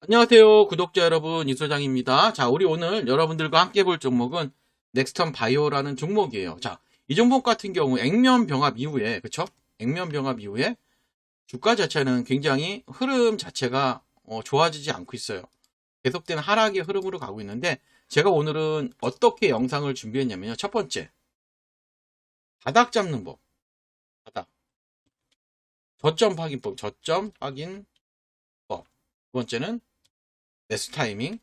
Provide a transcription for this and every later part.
안녕하세요. 구독자 여러분, 이소장입니다. 자, 우리 오늘 여러분들과 함께 볼 종목은 넥스턴 바이오라는 종목이에요. 자, 이 종목 같은 경우 액면 병합 이후에, 그쵸? 액면 병합 이후에 주가 자체는 굉장히 흐름 자체가 어, 좋아지지 않고 있어요. 계속된 하락의 흐름으로 가고 있는데, 제가 오늘은 어떻게 영상을 준비했냐면요. 첫 번째, 바닥 잡는 법. 바닥. 저점 확인법, 저점 확인법. 두 번째는 매수 타이밍.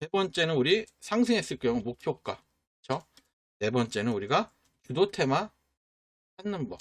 세 번째는 우리 상승했을 경우 목표가. 그렇죠? 네 번째는 우리가 주도 테마 찾는 법.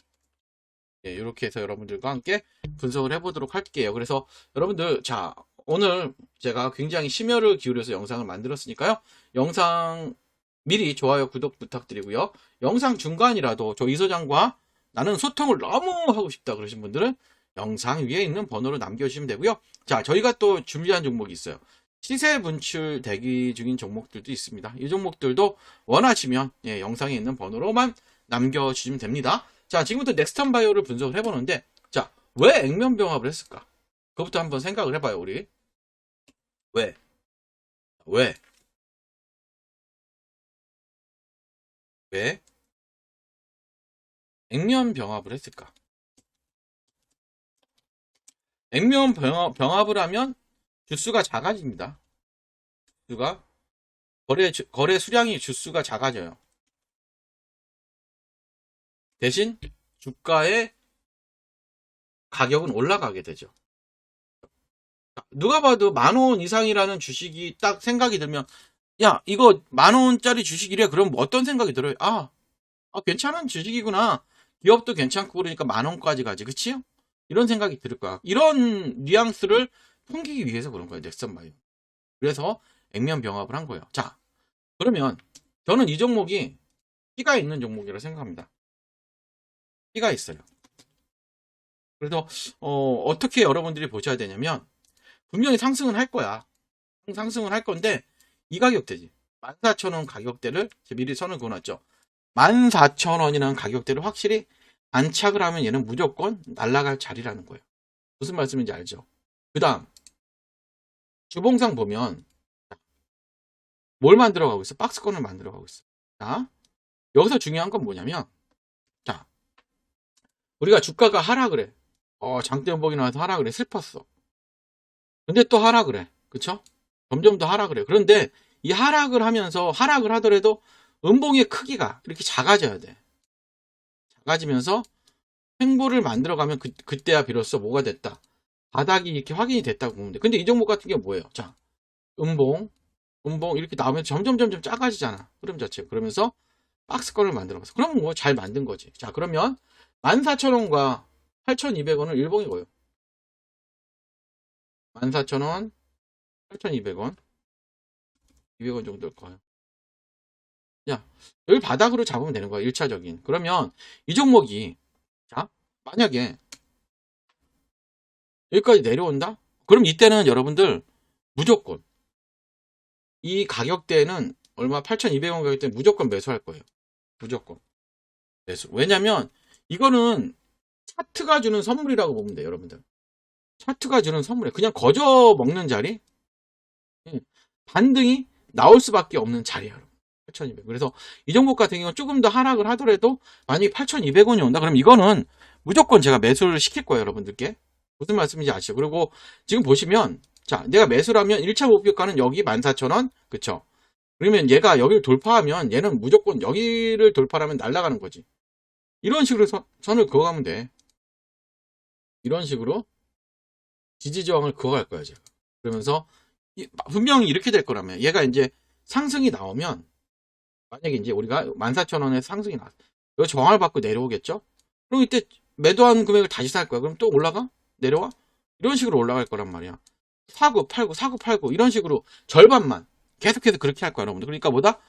예, 이렇게 해서 여러분들과 함께 분석을 해보도록 할게요. 그래서 여러분들, 자, 오늘 제가 굉장히 심혈을 기울여서 영상을 만들었으니까요. 영상 미리 좋아요, 구독 부탁드리고요. 영상 중간이라도 저 이소장과 나는 소통을 너무 하고 싶다 그러신 분들은 영상 위에 있는 번호로 남겨주시면 되고요. 자, 저희가 또 준비한 종목이 있어요. 시세 분출 대기 중인 종목들도 있습니다. 이 종목들도 원하시면 예, 영상에 있는 번호로만 남겨주시면 됩니다. 자, 지금부터 넥스턴 바이오를 분석을 해보는데, 자, 왜 액면 병합을 했을까? 그것부터 한번 생각을 해봐요, 우리. 왜? 왜? 왜? 액면 병합을 했을까? 액면 병합, 병합 을 하면 주수가 작아집니다. 주수가 거래 주- 거래 수량이 주수가 작아져요. 대신 주가의 가격은 올라가게 되죠. 누가 봐도 만 원 이상이라는 주식이 딱 생각이 들면 야 이거 만 원짜리 주식이래 그럼 뭐 어떤 생각이 들어요? 아, 아, 괜찮은 주식이구나. 기업도 괜찮고 그러니까 만 원까지 가지 그치요? 이런 생각이 들 거야. 이런 뉘앙스를 풍기기 위해서 그런 거예요. 넥슨 바이오. 그래서 액면 병합을 한 거예요. 자, 그러면 저는 이 종목이 끼가 있는 종목이라고 생각합니다. 끼가 있어요. 그래서 어, 어떻게 여러분들이 보셔야 되냐면 분명히 상승은 할 거야. 상승을 할 건데 이 가격대지. 14,000원 가격대를 미리 선을 그어놨죠. 14,000원이라는 가격대를 확실히 안착을 하면 얘는 무조건 날아갈 자리라는 거예요. 무슨 말씀인지 알죠? 그 다음, 주봉상 보면, 뭘 만들어가고 있어? 박스권을 만들어가고 있어. 자, 여기서 중요한 건 뭐냐면, 자, 우리가 주가가 하락을 해. 어, 장대 음봉이 나와서 하락을 해. 슬펐어. 근데 또 하락을 해. 그쵸? 점점 더 하락을 해. 그런데 이 하락을 하면서, 하락을 하더라도 음봉의 크기가 이렇게 작아져야 돼. 작아지면서 횡보를 만들어가면 그, 그때야 비로소 뭐가 됐다. 바닥이 이렇게 확인이 됐다고 보면 돼. 근데 이 종목 같은 게 뭐예요? 자, 음봉, 음봉 이렇게 나오면 점점 점점 작아지잖아. 흐름 자체가. 그러면서 박스권을 만들어봤어. 그럼 뭐 잘 만든 거지. 자, 그러면 14,000원과 8,200원을 일봉이고요. 14,000원, 8,200원, 200원 정도일 거예요. 야, 여기 바닥으로 잡으면 되는 거야. 1차적인. 그러면 이 종목이 자, 만약에 여기까지 내려온다? 그럼 이때는 여러분들 무조건 이 가격대는 얼마 8,200원 가격대 무조건 매수할 거예요. 무조건 매수. 왜냐면 이거는 차트가 주는 선물이라고 보면 돼요, 여러분들. 차트가 주는 선물이에요. 그냥 거저 먹는 자리? 예. 반등이 나올 수밖에 없는 여러분. 8,200. 그래서 이 종목 같은 경우는 조금 더 하락을 하더라도 만약에 8,200원이 온다 그럼 이거는 무조건 제가 매수를 시킬 거예요, 여러분들께. 무슨 말씀인지 아시죠? 그리고 지금 보시면 자, 내가 매수를 하면 1차 목표가는 여기 14,000원. 그쵸? 그러면 얘가 여기를 돌파하면 얘는 무조건 여기를 돌파하면 날아가는 거지. 이런 식으로 선, 선을 그어가면 돼. 이런 식으로 지지저항을 그어갈 거야, 제가. 그러면서 이- 분명히 이렇게 될 거라면 얘가 이제 상승이 나오면 만약에 이제 우리가 14,000원에 상승이 나왔어. 요 저항을 받고 내려오겠죠? 그럼 이때 매도한 금액을 다시 살 거야. 그럼 또 올라가? 내려와? 이런 식으로 올라갈 거란 말이야. 사고, 팔고, 사고, 팔고, 이런 식으로 절반만. 계속해서 그렇게 할 거야, 여러분들. 그러니까 뭐다?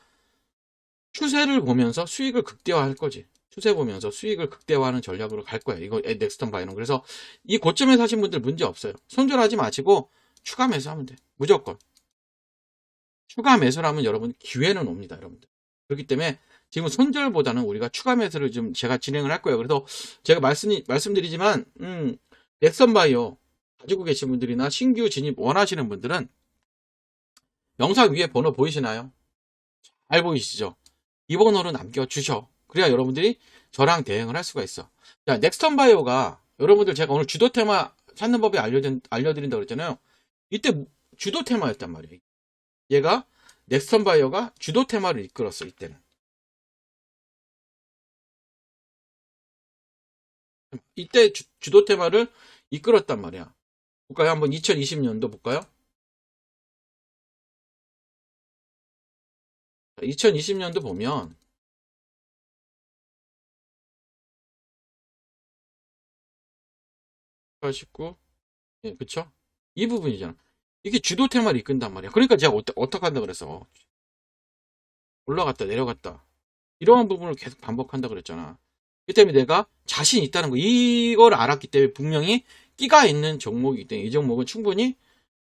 추세를 보면서 수익을 극대화할 거지. 추세 보면서 수익을 극대화하는 전략으로 갈 거야. 이거 넥스턴 바이는. 그래서 이 고점에 사신 분들 문제 없어요. 손절하지 마시고 추가 매수하면 돼. 무조건. 추가 매수를 하면 여러분 기회는 옵니다, 여러분들. 그렇기 때문에 지금 손절보다는 우리가 추가 매수를 좀 제가 진행을 할 거예요. 그래서 제가 말씀, 말씀드리지만, 음, 넥선 바이오 가지고 계신 분들이나 신규 진입 원하시는 분들은 영상 위에 번호 보이시나요? 잘 보이시죠? 이 번호로 남겨주셔. 그래야 여러분들이 저랑 대응을 할 수가 있어. 자, 넥스턴 바이오가 여러분들 제가 오늘 주도 테마 찾는 법이 알려드린, 알려드린다고 그랬잖아요. 이때 주도 테마였단 말이에요. 얘가 넥스턴 바이오가 주도 테마를 이끌었어, 이때는. 이때 주, 주도 테마를 이끌었단 말이야. 볼까요? 한번 2020년도 볼까요? 2020년도 보면 89, 예, 그쵸? 이 부분이잖아. 이게 주도 테마를 이끈단 말이야. 그러니까 제가 어떻게 한다 그랬어. 올라갔다, 내려갔다. 이러한 부분을 계속 반복한다 그랬잖아. 그 때문에 내가 자신 있다는 거, 이걸 알았기 때문에 분명히 끼가 있는 종목이기 때문에 이 종목은 충분히,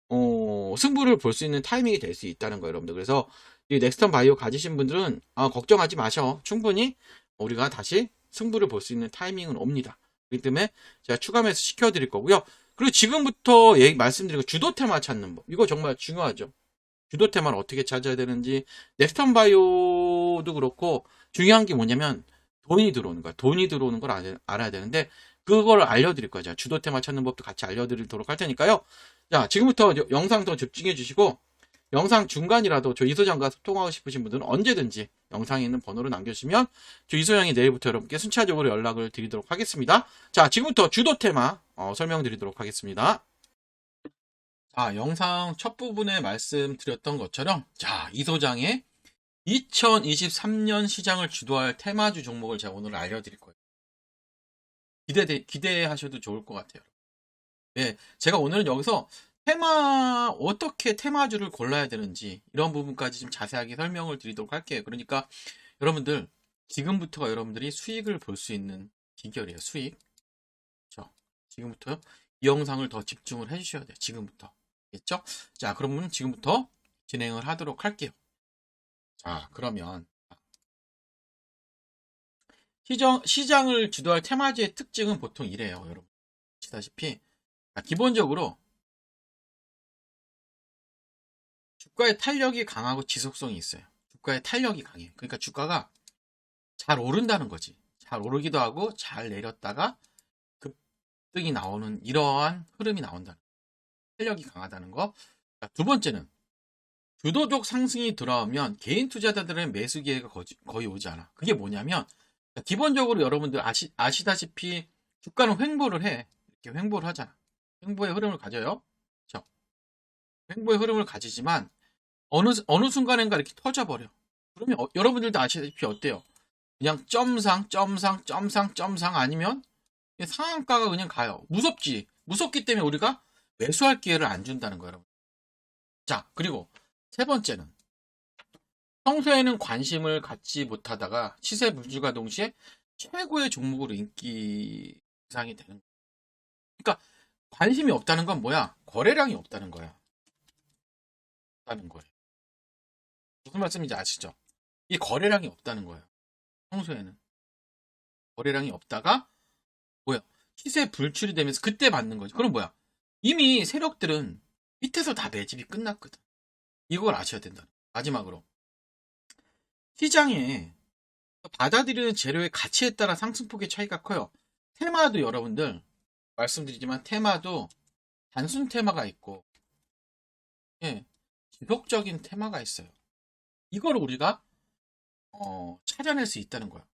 어, 승부를 볼 수 있는 타이밍이 될 수 있다는 거예요, 여러분들. 그래서 이 넥스턴 바이오 가지신 분들은, 아, 걱정하지 마셔. 충분히 우리가 다시 승부를 볼 수 있는 타이밍은 옵니다. 그렇기 때문에 제가 추가 매수 시켜드릴 거고요. 그리고 지금부터 얘기 말씀드린 거 주도 테마 찾는 법. 이거 정말 중요하죠. 주도 테마를 어떻게 찾아야 되는지. 넥스턴 바이오도 그렇고 중요한 게 뭐냐면 돈이 들어오는 거야. 돈이 들어오는 걸 알- 알아야 되는데 그걸 알려드릴 거죠. 주도 테마 찾는 법도 같이 알려드리도록 할 테니까요. 자, 지금부터 여- 영상 더 집중해 주시고 영상 중간이라도 저 이소장과 소통하고 싶으신 분들은 언제든지 영상에 있는 번호로 남겨주시면 저 이소장이 내일부터 여러분께 순차적으로 연락을 드리도록 하겠습니다. 자, 지금부터 주도 테마 어, 설명드리도록 하겠습니다. 자, 영상 첫 부분에 말씀드렸던 것처럼 자, 이소장의 2023년 시장을 주도할 테마주 종목을 제가 오늘 알려드릴 거예요. 기대 기대하셔도 좋을 것 같아요. 네, 제가 오늘은 여기서 테마 어떻게 테마주를 골라야 되는지 이런 부분까지 좀 자세하게 설명을 드리도록 할게요. 그러니까 여러분들 지금부터가 여러분들이 수익을 볼 수 있는 비결이에요. 수익. 그렇죠? 지금부터 이 영상을 더 집중을 해주셔야 돼요. 지금부터. 알겠죠? 자, 그러면 지금부터 진행을 하도록 할게요. 자, 그러면 시장, 시장을 주도할 테마주의 특징은 보통 이래요. 여러분. 아시다시피 자, 기본적으로 주가의 탄력이 강하고 지속성이 있어요. 주가의 탄력이 강해요. 그러니까 주가가 잘 오른다는 거지. 잘 오르기도 하고 잘 내렸다가 급등이 나오는 이러한 흐름이 나온다. 탄력이 강하다는 거. 자, 두 번째는 주도적 상승이 들어오면 개인 투자자들의 매수 기회가 거의 오지 않아. 그게 뭐냐면 자, 기본적으로 여러분들 아시, 아시다시피 주가는 횡보를 해. 이렇게 횡보를 하잖아. 횡보의 흐름을 가져요. 그렇죠? 횡보의 흐름을 가지지만 어느 어느 순간인가 이렇게 터져버려. 그러면 어, 여러분들도 아시다시피 어때요? 그냥 점상, 점상, 점상, 점상 아니면 상한가가 그냥 가요. 무섭지. 무섭기 때문에 우리가 매수할 기회를 안 준다는 거예요. 자, 그리고 세 번째는 평소에는 관심을 갖지 못하다가 시세 불주가 동시에 최고의 종목으로 인기 상이 되는. 그러니까 관심이 없다는 건 뭐야? 거래량이 없다는 거야. 없다는 거예요. 무슨 말씀인지 아시죠? 이 거래량이 없다는 거예요. 평소에는. 거래량이 없다가 뭐야? 시세 불출이 되면서 그때 받는 거죠. 그럼 뭐야? 이미 세력들은 밑에서 다 매집이 끝났거든. 이걸 아셔야 된다. 마지막으로. 시장에 받아들이는 재료의 가치에 따라 상승폭의 차이가 커요. 테마도 여러분들 말씀드리지만 테마도 단순 테마가 있고 예, 지속적인 테마가 있어요. 이걸 우리가 어, 찾아낼 수 있다는 거야.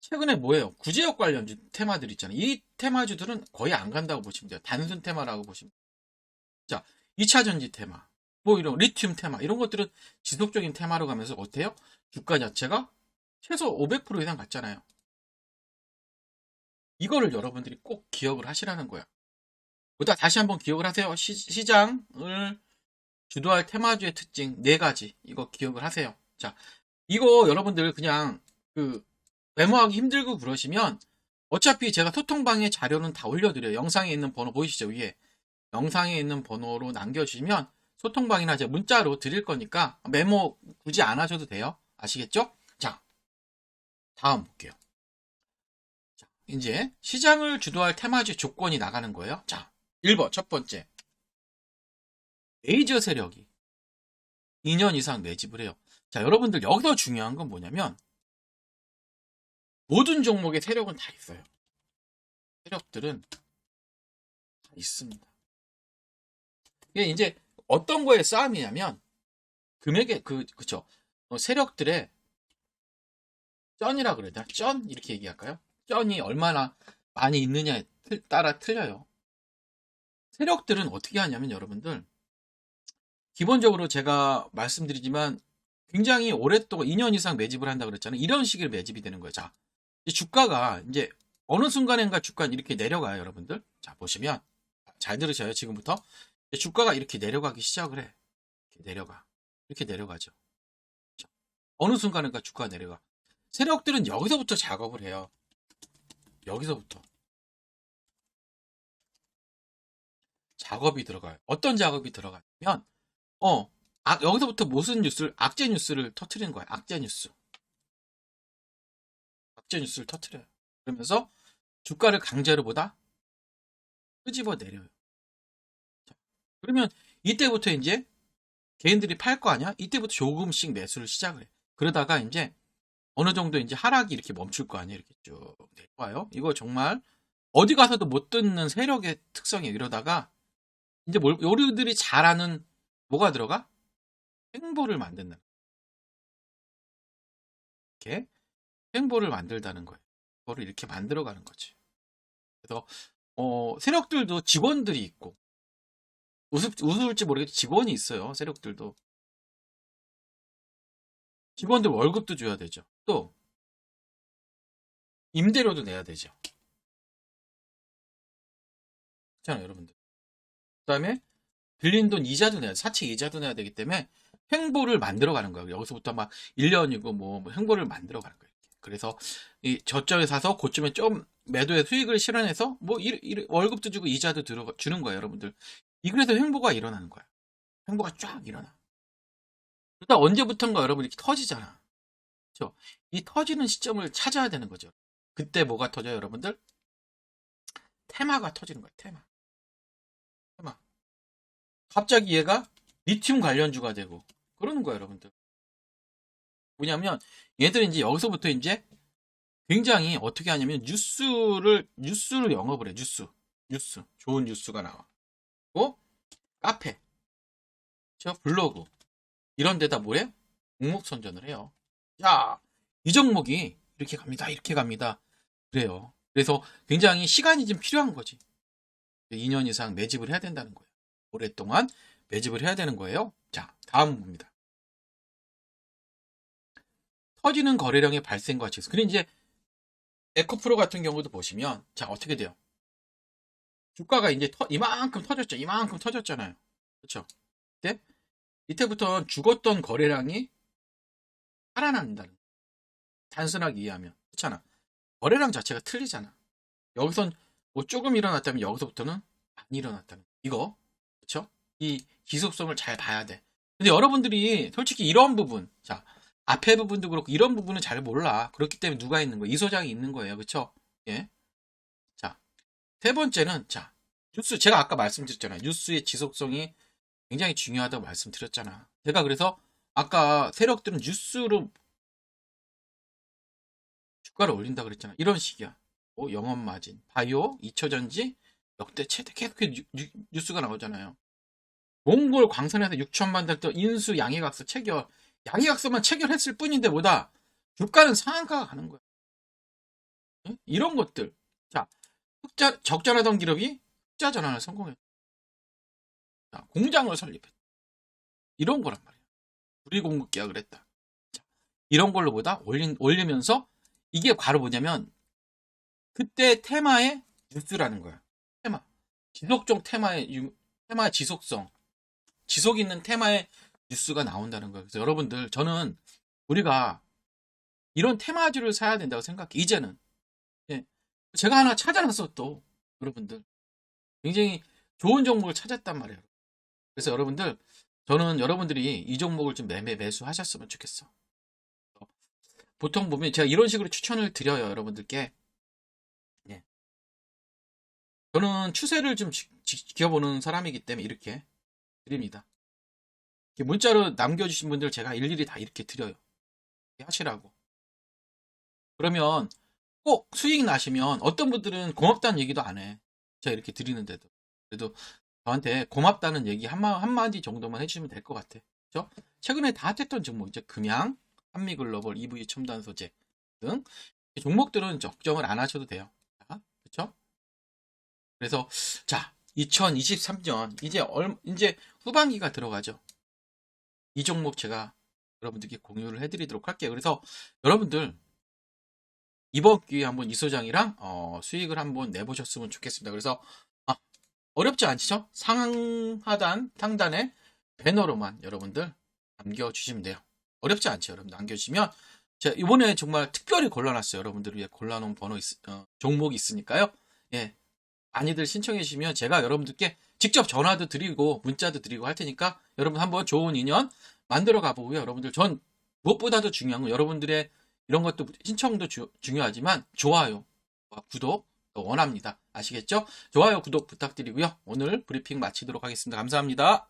최근에 뭐예요? 구제역 관련주 테마들 있잖아요. 이 테마주들은 거의 안 간다고 보시면 돼요. 단순 테마라고 보시면. 자, 2차 전지 테마, 뭐 이런 리튬 테마 이런 것들은 지속적인 테마로 가면서 어때요? 주가 자체가 최소 500% 이상 갔잖아요. 이거를 여러분들이 꼭 기억을 하시라는 거야. 보다 다시 한번 기억을 하세요. 시, 장을 주도할 테마주의 특징 네 가지 이거 기억을 하세요. 자, 이거 여러분들 그냥 그 메모하기 힘들고 그러시면 어차피 제가 소통방에 자료는 다 올려드려요. 영상에 있는 번호 보이시죠 위에 영상에 있는 번호로 남겨주시면 소통방이나 제가 문자로 드릴 거니까 메모 굳이 안 하셔도 돼요. 아시겠죠? 자, 다음 볼게요. 자, 이제 시장을 주도할 테마주의 조건이 나가는 거예요. 자, 1번 첫 번째 메이저 세력이 2년 이상 매집을 해요. 자, 여러분들 여기서 중요한 건 뭐냐면 모든 종목의 세력은 다 있어요. 세력들은 다 있습니다. 이게 이제 어떤 거에 싸움이냐면 금액의 그 그쵸 어, 세력들의 쩐이라 그래야 되나? 쩐 이렇게 얘기할까요? 쩐이 얼마나 많이 있느냐에 틀- 따라 틀려요. 세력들은 어떻게 하냐면 여러분들 기본적으로 제가 말씀드리지만 굉장히 오랫동안 2년 이상 매집을 한다 그랬잖아요. 이런 식으로 매집이 되는 거예요. 자, 이 주가가 이제 어느 순간인가 주가는 이렇게 내려가요, 여러분들. 자, 보시면 잘 들으셔요. 지금부터 주가가 이렇게 내려가기 시작을 해. 이렇게 내려가. 이렇게 내려가죠. 자, 어느 순간인가 주가가 내려가. 세력들은 여기서부터 작업을 해요. 여기서부터. 작업이 들어가요. 어떤 작업이 들어가냐면, 어, 아, 여기서부터 무슨 뉴스를, 악재 뉴스를 터트리는 거예요. 악재 뉴스. 악재 뉴스를 터트려요. 그러면서 주가를 강제로 보다 끄집어 내려요. 자, 그러면 이때부터 이제 개인들이 팔 거 아니야? 이때부터 조금씩 매수를 시작을 해. 그러다가 이제 어느 정도 이제 하락이 이렇게 멈출 거 아니에요? 이렇게 쭉 내려와요. 이거 정말 어디 가서도 못 듣는 세력의 특성이에요. 이러다가 이제 뭘, 요리들이 잘하는 뭐가 들어가? 행보를 만든다. 이렇게 행보를 만들다는 거예요. 그거를 이렇게 만들어가는 거지. 그래서 어, 세력들도 직원들이 있고 웃을, 웃을지 모르겠지 직원이 있어요. 세력들도 직원들 월급도 줘야 되죠. 또 임대료도 내야 되죠. 그렇잖아요, 여러분들. 그 다음에 빌린 돈 이자도 내야 돼. 사채 이자도 내야 되기 때문에 횡보를 만들어 가는 거예요. 여기서부터 막 1년이고 뭐, 뭐 횡보를 만들어 가는 거예요. 그래서 이 저점에 사서 고점에 좀 매도의 수익을 실현해서 뭐 일- 일- 월급도 주고 이자도 들어 주는 거예요, 여러분들. 이 그래서 횡보가 일어나는 거야. 횡보가 쫙 일어나. 그러다 언제부턴가 여러분 이렇게 터지잖아. 그렇죠? 이 터지는 시점을 찾아야 되는 거죠. 그때 뭐가 터져요, 여러분들? 테마가 터지는 테마. 테마. 갑자기 얘가 리튬 관련주가 되고 그러는 거야, 여러분들. 뭐냐면 얘들은 이제 여기서부터 이제 굉장히 어떻게 하냐면 뉴스를 뉴스를 영업을 해. 뉴스. 뉴스. 좋은 뉴스가 나와. 고 카페. 저 블로그. 이런 데다 뭐해? 종목 선전을 해요. 야, 이 종목이 이렇게 갑니다. 이렇게 갑니다. 그래요. 그래서 굉장히 시간이 좀 필요한 거지. 2년 이상 매집을 해야 된다는 거예요. 오랫동안 매집을 해야 되는 거예요. 자, 다음 봅니다. 터지는 거래량의 발생과 지수. 그리고 이제 에코프로 같은 경우도 보시면 자 어떻게 돼요? 주가가 이제 터- 이만큼 터졌죠. 이만큼 터졌잖아요. 그렇죠? 이때 이때부터 죽었던 거래량이 살아난다는. 단순하게 이해하면 그렇잖아. 거래량 자체가 틀리잖아. 여기선 뭐 조금 일어났다면 여기서부터는 안 일어났다는. 이거 그렇죠? 이 지속성을 잘 봐야 돼. 근데 여러분들이 솔직히 이런 부분, 자 앞에 부분도 그렇고 이런 부분은 잘 몰라. 그렇기 때문에 누가 있는 거예요? 이 소장이 있는 거예요. 그렇죠? 예. 자, 세 번째는 자, 뉴스 제가 아까 말씀드렸잖아요. 뉴스의 지속성이 굉장히 중요하다고 말씀드렸잖아. 제가 그래서 아까 세력들은 뉴스로 주가를 올린다 그랬잖아. 이런 식이야. 뭐 영업 마진, 바이오, 2초 전지 역대 최대 계속 뉴, 뉴, 뉴스가 나오잖아요. 몽골 광산에서 6천만 달또 인수 양해각서 체결 양해각서만 체결했을 뿐인데 뭐다 주가는 상한가가 가는 거야. 응? 이런 것들. 자, 흑자 적자라던 기업이 흑자 전환을 성공했. 자, 공장을 설립했. 이런 거란 말이야. 우리 공급 계약을 했다. 자, 이런 걸로 보다 올린 올리면서 이게 바로 뭐냐면 그때 테마의 뉴스라는 거야. 테마. 지속적 테마의 유- 테마의 지속성. 지속 있는 테마의 뉴스가 나온다는 거예요. 그래서 여러분들 저는 우리가 이런 테마주를 사야 된다고 생각해. 이제는 예. 제가 하나 찾아놨어 또 여러분들 굉장히 좋은 종목을 찾았단 말이에요. 그래서 여러분들 저는 여러분들이 이 종목을 좀 매매 매수하셨으면 좋겠어. 보통 보면 제가 이런 식으로 추천을 드려요 여러분들께. 예. 저는 추세를 좀 지, 켜보는 사람이기 때문에 이렇게 드립니다. 문자로 남겨주신 분들 제가 일일이 다 이렇게 드려요. 하시라고. 그러면 꼭 수익 나시면 어떤 분들은 고맙다는 얘기도 안 해. 제가 이렇게 드리는데도. 그래도 저한테 고맙다는 얘기 한마, 한마디 정도만 해주시면 될 것 같아. 그죠? 최근에 다 핫했던 종목, 이제 금양, 한미글로벌, EV 첨단 소재 등이 종목들은 적정을 안 하셔도 돼요. 자, 그쵸? 그래서, 자, 2023년, 이제 얼, 이제 후반기가 들어가죠. 이 종목 제가 여러분들께 공유를 해드리도록 할게요. 그래서 여러분들, 이번 기회에 한번 이 소장이랑 어, 수익을 한번 내보셨으면 좋겠습니다. 그래서 아, 어렵지 않죠? 상하단, 상단에 배너로만 여러분들 남겨주시면 돼요. 어렵지 않죠, 여러분 남겨주시면 제가 이번에 정말 특별히 골라놨어요. 여러분들을 위해 골라놓은 번호 있, 어, 종목이 있으니까요. 예, 많이들 신청해 주시면 제가 여러분들께 직접 전화도 드리고 문자도 드리고 할 테니까 여러분 한번 좋은 인연 만들어 가보고요. 여러분들 전 무엇보다도 중요한 건 여러분들의 이런 것도 신청도 주- 중요하지만 좋아요, 구독 원합니다. 아시겠죠? 좋아요, 구독 부탁드리고요. 오늘 브리핑 마치도록 하겠습니다. 감사합니다.